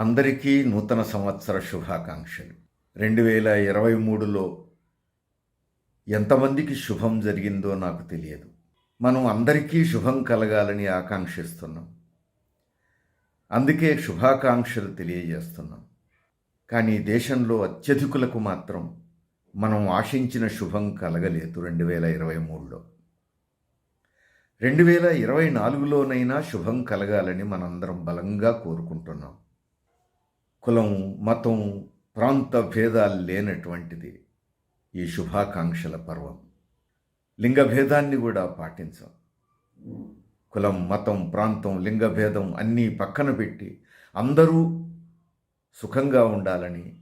అందరికీ నూతన సంవత్సర శుభాకాంక్షలు. రెండు వేల ఇరవై మూడులో ఎంతమందికి శుభం జరిగిందో నాకు తెలియదు. మనం అందరికీ శుభం కలగాలని ఆకాంక్షిస్తున్నాం. అందుకే శుభాకాంక్షలు తెలియజేస్తున్నాం. కానీ దేశంలో అత్యధికులకు మాత్రం మనం ఆశించిన శుభం కలగలేదు రెండు వేల ఇరవై మూడులో. రెండు వేల ఇరవై నాలుగులోనైనా శుభం కలగాలని మనందరం బలంగా కోరుకుంటున్నాం. కులం మతం ప్రాంత భేదాలు లేనటువంటిది ఈ శుభాకాంక్షల పర్వం. లింగ భేదాన్ని కూడా పాటించాం. కులం మతం ప్రాంతం లింగ భేదం అన్నీ పక్కన పెట్టి అందరూ సుఖంగా ఉండాలని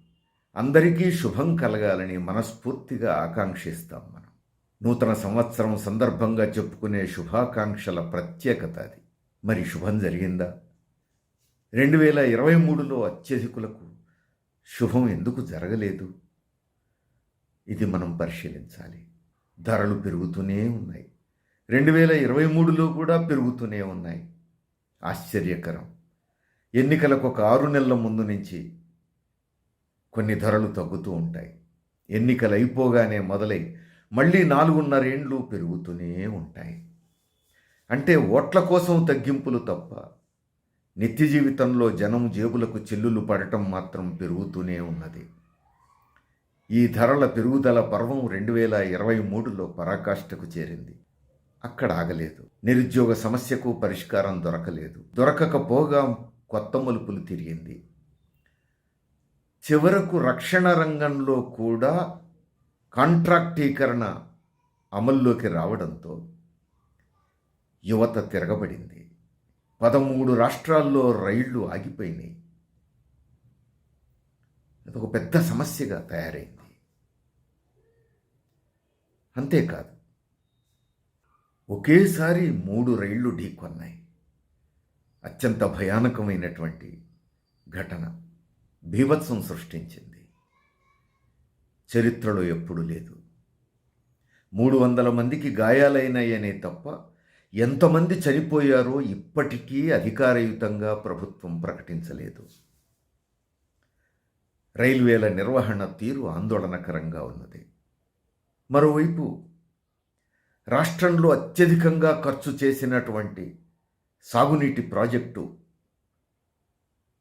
అందరికీ శుభం కలగాలని మనస్ఫూర్తిగా ఆకాంక్షిస్తాం మనం. నూతన సంవత్సరం సందర్భంగా చెప్పుకునే శుభాకాంక్షల ప్రత్యేకత అది. మరి శుభం జరిగిందా? రెండు వేల ఇరవై మూడులో అత్యధికులకు శుభం ఎందుకు జరగలేదు? ఇది మనం పరిశీలించాలి. ధరలు పెరుగుతూనే ఉన్నాయి. రెండు వేల ఇరవై మూడులో కూడా పెరుగుతూనే ఉన్నాయి. ఆశ్చర్యకరం. ఎన్నికలకు ఒక ఆరు నెలల ముందు నుంచి కొన్ని ధరలు తగ్గుతూ ఉంటాయి. ఎన్నికలు అయిపోగానే మొదలై మళ్ళీ నాలుగున్నరేండ్లు పెరుగుతూనే ఉంటాయి. అంటే ఓట్ల కోసం తగ్గింపులు తప్ప నిత్య జీవితంలో జనం జేబులకు చెల్లులు పడటం మాత్రం పెరుగుతూనే ఉన్నది. ఈ ధరల పెరుగుదల పర్వం రెండు వేల ఇరవై మూడులో పరాకాష్ఠకు చేరింది. అక్కడ ఆగలేదు. నిరుద్యోగ సమస్యకు పరిష్కారం దొరకలేదు. దొరకకపోగా కొత్త మలుపులు తిరిగింది. చివరకు రక్షణ రంగంలో కూడా కాంట్రాక్టీకరణ అమల్లోకి రావడంతో యువత తిరగబడింది. పదమూడు రాష్ట్రాల్లో రైళ్ళు ఆగిపోయినాయి. అదొక పెద్ద సమస్యగా తయారైంది. అంతేకాదు ఒకేసారి మూడు రైళ్ళు ఢీకొన్నాయి. అత్యంత భయానకమైనటువంటి ఘటన బీభత్సం సృష్టించింది. చరిత్రలో ఎప్పుడు లేదు. మూడు వందల మందికి గాయాలైనాయనే తప్ప ఎంతమంది చనిపోయారో ఇప్పటికీ అధికారయుతంగా ప్రభుత్వం ప్రకటించలేదు. రైల్వేల నిర్వహణ తీరు ఆందోళనకరంగా ఉన్నది. మరోవైపు రాష్ట్రంలో అత్యధికంగా ఖర్చు చేసినటువంటి సాగునీటి ప్రాజెక్టు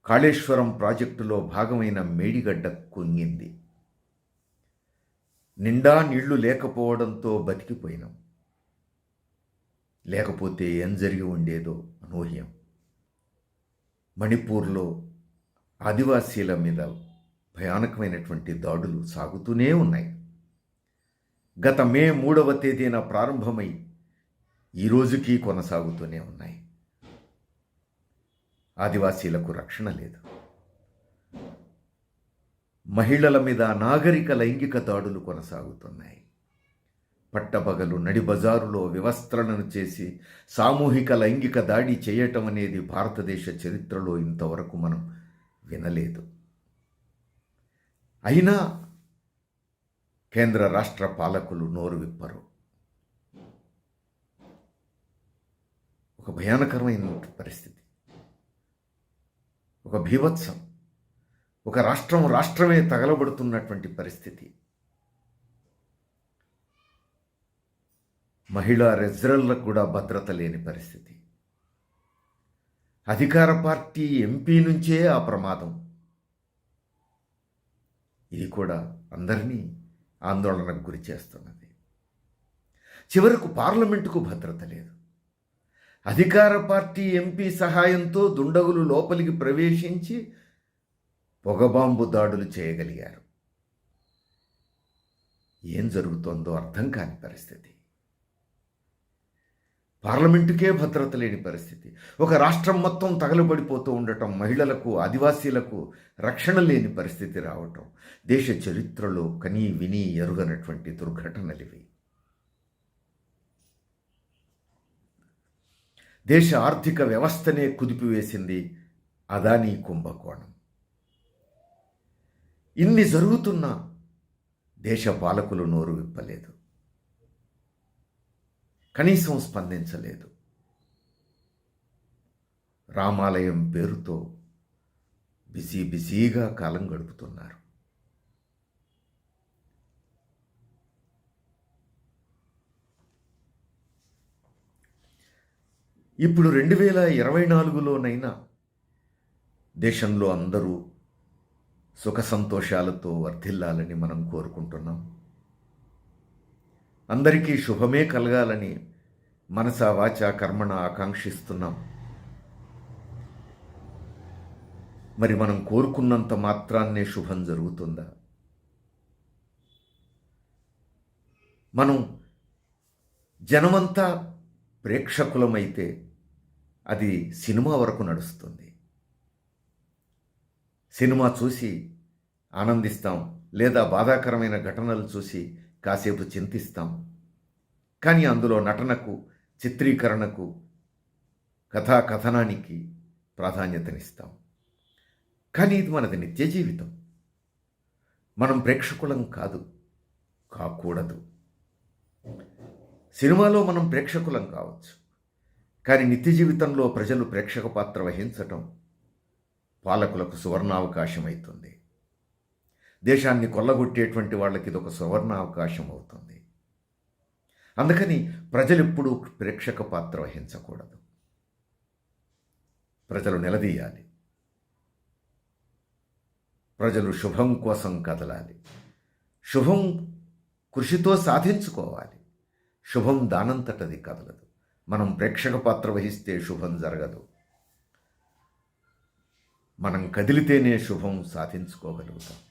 కాళేశ్వరం ప్రాజెక్టులో భాగమైన మేడిగడ్డ కుంగింది. నిండా నీళ్ళు లేకపోవడంతో బతికిపోయినాం. లేకపోతే ఏం జరిగి ఉండేదో అనూహ్యం. మణిపూర్లో ఆదివాసీల మీద భయానకమైనటువంటి దాడులు సాగుతూనే ఉన్నాయి. గత మే మూడవ తేదీన ప్రారంభమై ఈ రోజుకి కొనసాగుతూనే ఉన్నాయి. ఆదివాసీలకు రక్షణ లేదు. మహిళల మీద నాగరిక లైంగిక దాడులు కొనసాగుతున్నాయి. పట్టపగలు నడిబజారులో వివస్త్రణను చేసి సామూహిక లైంగిక దాడి చేయటం అనేది భారతదేశ చరిత్రలో ఇంతవరకు మనం వినలేదు. అయినా కేంద్ర రాష్ట్ర పాలకులు నోరు విప్పరు. ఒక భయానకరమైన పరిస్థితి. ఒక భీభత్సం. ఒక రాష్ట్రం రాష్ట్రమే తగలబడుతున్నటువంటి పరిస్థితి. మహిళా రెజ్రల్లకు కూడా భద్రత లేని పరిస్థితి. అధికార పార్టీ ఎంపీ నుంచే ఆ ప్రమాదం. ఇది కూడా అందరినీ ఆందోళనకు గురి చేస్తున్నది. చివరకు పార్లమెంటుకు భద్రత లేదు. అధికార పార్టీ ఎంపీ సహాయంతో దుండగులు లోపలికి ప్రవేశించి పొగబాంబు దాడులు చేయగలిగారు. ఏం జరుగుతోందో అర్థం కాని పరిస్థితి. పార్లమెంటుకే భద్రత లేని పరిస్థితి. ఒక రాష్ట్రం మొత్తం తగలబడిపోతూ ఉండటం మహిళలకు ఆదివాసీలకు రక్షణ లేని పరిస్థితి రావటం దేశ చరిత్రలో కనీ విని ఎరుగనటువంటి దుర్ఘటనలివి. దేశ ఆర్థిక వ్యవస్థనే కుదిపివేసింది అదానీ కుంభకోణం. ఇన్ని జరుగుతున్నా దేశ పాలకులు నోరు విప్పలేదు. కనీసం స్పందించలేదు. రామాలయం పేరుతో బిజీ బిజీగా కాలం గడుపుతున్నారు. ఇప్పుడు రెండు వేల ఇరవై నాలుగులోనైనా దేశంలో అందరూ సుఖ సంతోషాలతో వర్ధిల్లాలని మనం కోరుకుంటున్నాం. అందరికీ శుభమే కలగాలని మనసా వాచ కర్మణ ఆకాంక్షిస్తున్నాం. మరి మనం కోరుకున్నంత మాత్రాన్నే శుభం జరుగుతుందా? మనం జనమంతా ప్రేక్షకులమైతే అది సినిమా వరకు నడుస్తుంది. సినిమా చూసి ఆనందిస్తాం లేదా బాధాకరమైన ఘటనలు చూసి కాసేపు చింతిస్తాం. కానీ అందులో నటనకు చిత్రీకరణకు కథాకథనానికి ప్రాధాన్యతనిస్తాం. కానీ ఇది మనది నిత్య జీవితం. మనం ప్రేక్షకులం కాదు కాకూడదు. సినిమాలో మనం ప్రేక్షకులం కావచ్చు. కానీ నిత్య జీవితంలో ప్రజలు ప్రేక్షక పాత్ర వహించటం పాలకులకు సువర్ణావకాశం అవుతుంది దేశాన్ని కొల్లగొట్టేటువంటి వాళ్ళకి ఇది ఒక సువర్ణ అవకాశం అవుతుంది. అందుకని ప్రజలెప్పుడూ ప్రేక్షక పాత్ర వహించకూడదు. ప్రజలు నిలదీయాలి. ప్రజలు శుభం కోసం కదలాలి. శుభం కృషితో సాధించుకోవాలి. శుభం దానంతటది కదలదు. మనం ప్రేక్షక పాత్ర వహిస్తే శుభం జరగదు. మనం కదిలితేనే శుభం సాధించుకోగలుగుతాం.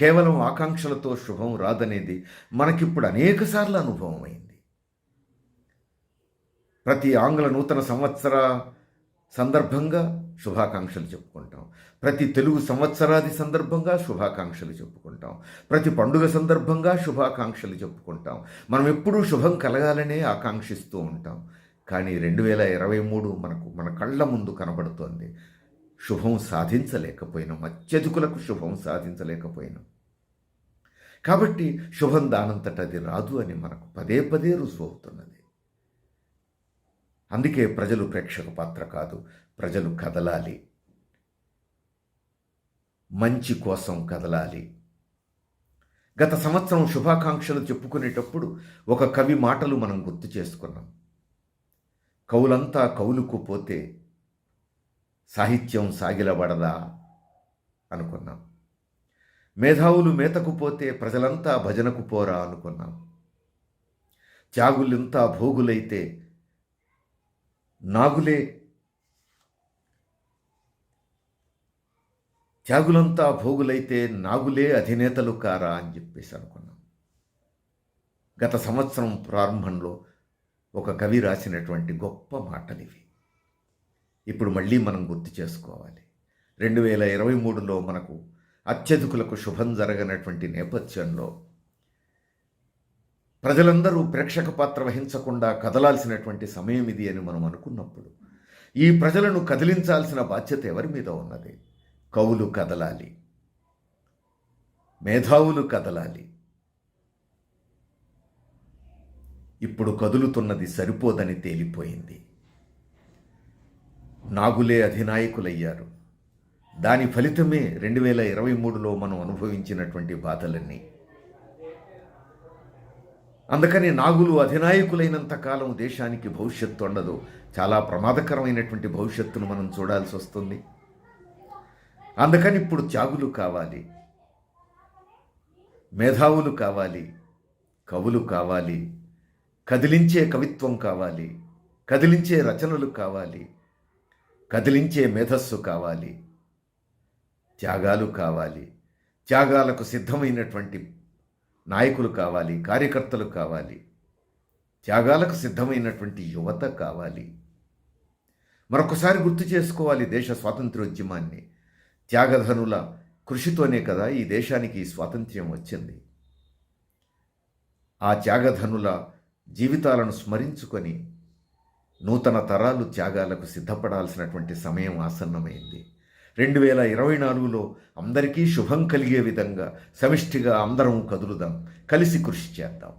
కేవలం ఆకాంక్షలతో శుభం రాదనేది మనకిప్పుడు అనేకసార్లు అనుభవం అయింది ప్రతి ఆంగ్ల నూతన సంవత్సర సందర్భంగా శుభాకాంక్షలు చెప్పుకుంటాం. ప్రతి తెలుగు సంవత్సరాది సందర్భంగా శుభాకాంక్షలు చెప్పుకుంటాం. ప్రతి పండుగ సందర్భంగా శుభాకాంక్షలు చెప్పుకుంటాం. మనం ఎప్పుడూ శుభం కలగాలనే ఆకాంక్షిస్తూ ఉంటాం. కానీ రెండు వేల ఇరవై మూడు మనకు మన కళ్ళ ముందు కనబడుతోంది. శుభం సాధించలేకపోయినాం. అత్యధికులకు శుభం సాధించలేకపోయినాం. కాబట్టి శుభం దానంతట అది రాదు అని మనకు పదే పదే రుజువు అవుతున్నది. అందుకే ప్రజలు ప్రేక్షక పాత్ర కాదు ప్రజలు కదలాలి. మంచి కోసం కదలాలి. గత సంవత్సరం శుభాకాంక్షలు చెప్పుకునేటప్పుడు ఒక కవి మాటలు మనం గుర్తు చేసుకున్నాం. కవులంతా కవులుకుపోతే సాహిత్యం సాగిలబడదా అనుకున్నాం. మేధావులు మేతకు పోతే ప్రజలంతా భజనకు పోరా అనుకున్నాం. త్యాగులింతా భోగులైతే నాగులే త్యాగులంతా భోగులైతే నాగులే అధినేతలు కారా అని చెప్పేసి అనుకున్నాం. గత సంవత్సరం ప్రారంభంలో ఒక కవి రాసినటువంటి గొప్ప మాటలు ఇవి ఇప్పుడు మళ్ళీ మనం గుర్తు చేసుకోవాలి. రెండు వేల ఇరవై మూడులో మనకు అత్యధికులకు శుభం జరగనటువంటి నేపథ్యంలో ప్రజలందరూ ప్రేక్షక పాత్ర వహించకుండా కదలాల్సినటువంటి సమయం ఇది అని మనం అనుకున్నప్పుడు ఈ ప్రజలను కదిలించాల్సిన బాధ్యత ఎవరి మీద ఉన్నది? కవులు కదలాలి. మేధావులు కదలాలి. ఇప్పుడు కదులుతున్నది సరిపోదని తేలిపోయింది. నాగులే అధినాయకులయ్యారు. దాని ఫలితమే రెండు వేల ఇరవై మూడులో మనం అనుభవించినటువంటి బాధలన్నీ. అందుకని నాగులు అధినాయకులైనంత కాలం దేశానికి భవిష్యత్తు ఉండదు. చాలా ప్రమాదకరమైనటువంటి భవిష్యత్తును మనం చూడాల్సి వస్తుంది. అందుకని ఇప్పుడు త్యాగులు కావాలి. మేధావులు కావాలి. కవులు కావాలి. కదిలించే కవిత్వం కావాలి. కదిలించే రచనలు కావాలి. కదిలించే మేధస్సు కావాలి. త్యాగాలు కావాలి. త్యాగాలకు సిద్ధమైనటువంటి నాయకులు కావాలి కార్యకర్తలు కావాలి. త్యాగాలకు సిద్ధమైనటువంటి యువత కావాలి. మరొకసారి గుర్తు చేసుకోవాలి దేశ స్వాతంత్ర్యోద్యమాన్ని త్యాగధనుల కృషితోనే కదా ఈ దేశానికి స్వాతంత్ర్యం వచ్చింది. ఆ త్యాగధనుల జీవితాలను స్మరించుకొని నూతన తరాలు త్యాగాలకు సిద్ధపడాల్సినటువంటి సమయం ఆసన్నమైంది. రెండు వేల ఇరవై నాలుగులో అందరికీ శుభం కలిగే విధంగా సమిష్టిగా అందరం కదులుదాం. కలిసి కృషి చేద్దాం.